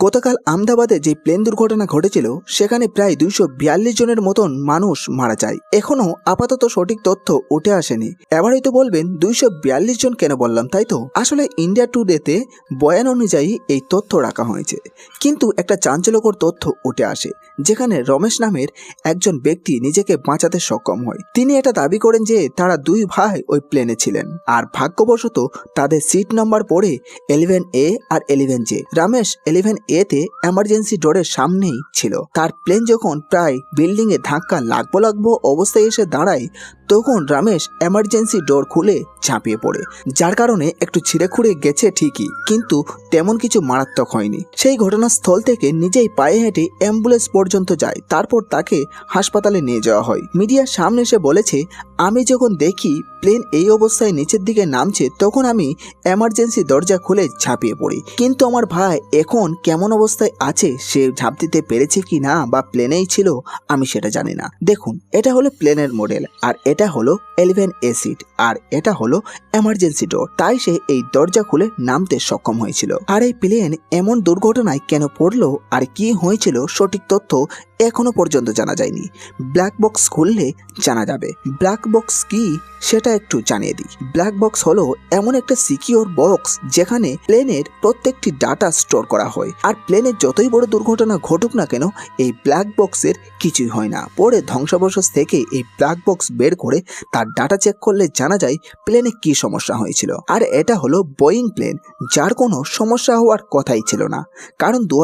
গতকাল আমদাবাদে যে প্লেন দুর্ঘটনা ঘটেছিল, সেখানে প্রায় দুইশো বিয়াল্লিশ জনের মতন মানুষ মারা যায়। এখনও আপাতত সঠিক তথ্য উঠে আসেনি। এবার হয়তো বলবেন, দুইশো বিয়াল্লিশ জন কেন বললাম, তাই তো? আসলে ইন্ডিয়া টুডেতে বয়ান অনুযায়ী এই তথ্য রাখা হয়েছে। কিন্তু একটা চাঞ্চল্যকর তথ্য উঠে আসে, যেখানে রমেশ নামের একজন ব্যক্তি নিজেকে বাঁচাতে সক্ষম হয়। তিনি এটা দাবি করেন যে তারা দুই ভাই ওই প্লেনে ছিলেন। আর ভাগ্যবশত তাদের সিট নাম্বার পড়ে এলিভেন এ আর এলিভেন জে। রমেশ এলিভেন এতে এমার্জেন্সি ডোরের সামনেই ছিল। তার প্লেন যখন প্রায় বিল্ডিং এ ধাক্কা লাগবো লাগবো অবস্থায় এসে দাঁড়ায়, তখন রমেশ এমার্জেন্সি ডোর খুলে ঝাঁপিয়ে পড়ে। যার কারণে একটু ছিঁড়ে খুঁড়ে গেছে ঠিকই, কিন্তু তেমন কিছু মারাত্মক হয়নি। সেই ঘটনাস্থল থেকে নিজেই পায়ে হেঁটে অ্যাম্বুলেন্স পর্যন্ত যায়। তারপর তাকে হাসপাতালে নিয়ে যাওয়া হয়। মিডিয়ার সামনে এসে বলেছে, আমি যখন দেখি প্লেন এই অবস্থায় নিচের দিকে নামছে, তখন আমি এমার্জেন্সি দরজা খুলে ঝাঁপিয়ে পড়ি। কিন্তু আমার ভাই এখন কেমন অবস্থায় আছে, সে ঝাঁপ দিতে পেরেছে কি না বা প্লেনেই ছিল, আমি সেটা জানি না। দেখুন, এটা হলো প্লেনের মডেল, আর এটা হলো এলিভেন এসিড, আর এটা হলো এমার্জেন্সি ডোর। তাই সে এই দরজা খুলে নামতে সক্ষম হয়েছিল। আর এই প্লেন এমন দুর্ঘটনায় কেন পড়ল আর কি হয়েছিল সঠিক তথ্য এখনও পর্যন্ত জানা যায়নি। ব্ল্যাক বক্স খুললে জানা যাবে। ব্ল্যাক বক্স কি সেটা একটু জানিয়ে দিই। ব্ল্যাক বক্স হলো এমন একটা সিকিওর বক্স যেখানে প্লেনের প্রত্যেকটি ডাটা স্টোর করা হয়। আর প্লেনের যতই বড় দুর্ঘটনা ঘটুক না কেন, এই ব্ল্যাক বক্সের কিছুই হয় না। পরে ধ্বংসাবশেষ থেকে এই ব্ল্যাক বক্স বের করে তার ডাটা চেক করলে জানা যায় প্লেনে কি সমস্যা হয়েছিল। আর এটা হলো বোয়িং প্লেন যার কোনো সমস্যা হওয়ার কথাই ছিল না। কারণ দু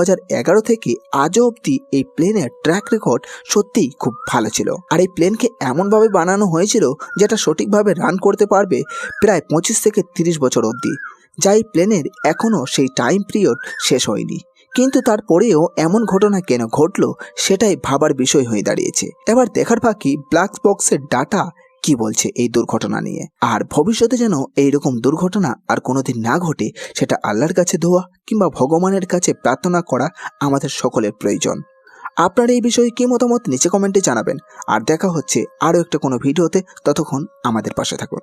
থেকে আজও অবধি এই প্লেনের ট্র্যাক রেকর্ড সত্যিই খুব ভালো ছিল। আর এই প্লেনকে এমনভাবে বানানো হয়েছিল যেটা সঠিকভাবে রান করতে পারবে প্রায় পঁচিশ থেকে তিরিশ বছর অবধি। যা এই প্লেনের এখনও সেই টাইম পিরিয়ড শেষ হয়নি। কিন্তু তারপরেও এমন ঘটনা কেন ঘটলো সেটাই ভাবার বিষয় হয়ে দাঁড়িয়েছে। এবার দেখার বাকি ব্ল্যাক বক্সের ডাটা কি বলছে এই দুর্ঘটনা নিয়ে? আর ভবিষ্যতে যেন এইরকম দুর্ঘটনা আর কোনোদিন না ঘটে, সেটা আল্লাহর কাছে ধোয়া কিংবা ভগবানের কাছে প্রার্থনা করা আমাদের সকলের প্রয়োজন। আপনার এই বিষয়ে কি মতামত নিচে কমেন্টে জানাবেন। আর দেখা হচ্ছে আরও একটা কোনো ভিডিওতে, ততক্ষণ আমাদের পাশে থাকুন।